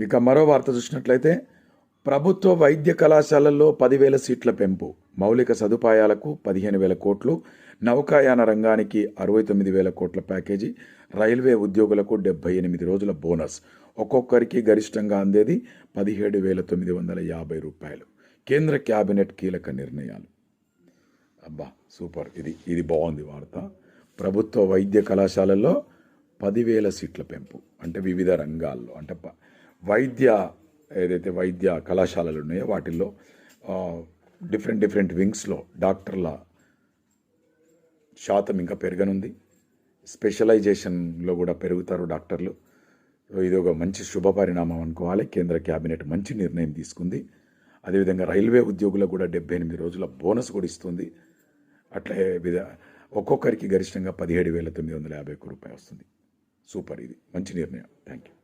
ఇక మరో వార్త చూసినట్లయితే ప్రభుత్వ వైద్య కళాశాలల్లో పదివేల సీట్ల పెంపు. మౌలిక సదుపాయాలకు పదిహేను వేల కోట్లు నౌకాయాన రంగానికి అరవై తొమ్మిది వేల కోట్ల ప్యాకేజీ రైల్వే ఉద్యోగులకు డెబ్బై ఎనిమిది రోజుల బోనస్. ఒక్కొక్కరికి గరిష్టంగా అందేది పదిహేడు వేల తొమ్మిది వందల యాభై రూపాయలు. కేంద్ర క్యాబినెట్ కీలక నిర్ణయాలు. అబ్బా సూపర్. ఇది ఇది బాగుంది వార్త. ప్రభుత్వ వైద్య కళాశాలల్లో పదివేల సీట్ల పెంపు. అంటే వివిధ రంగాల్లో. అంటే వైద్య ఏదైతే వైద్య కళాశాలలు ఉన్నాయో వాటిల్లో డిఫరెంట్ డిఫరెంట్ వింగ్స్లో డాక్టర్ల శాతం ఇంకా పెరగనుంది. స్పెషలైజేషన్లో కూడా పెరుగుతారు డాక్టర్లు. ఇది ఒక మంచి శుభ పరిణామం అనుకోవాలి. కేంద్ర క్యాబినెట్ మంచి నిర్ణయం తీసుకుంది. అదేవిధంగా రైల్వే ఉద్యోగులకు కూడా డెబ్బై ఎనిమిది రోజుల బోనస్ కూడా ఇస్తుంది. అట్లే విధ ఒక్కొక్కరికి గరిష్టంగా పదిహేడు వేల తొమ్మిది వందల యాభై ఒక్క రూపాయలు వస్తుంది. సూపర్ ఇది. మంచి నిర్ణయం. Thank you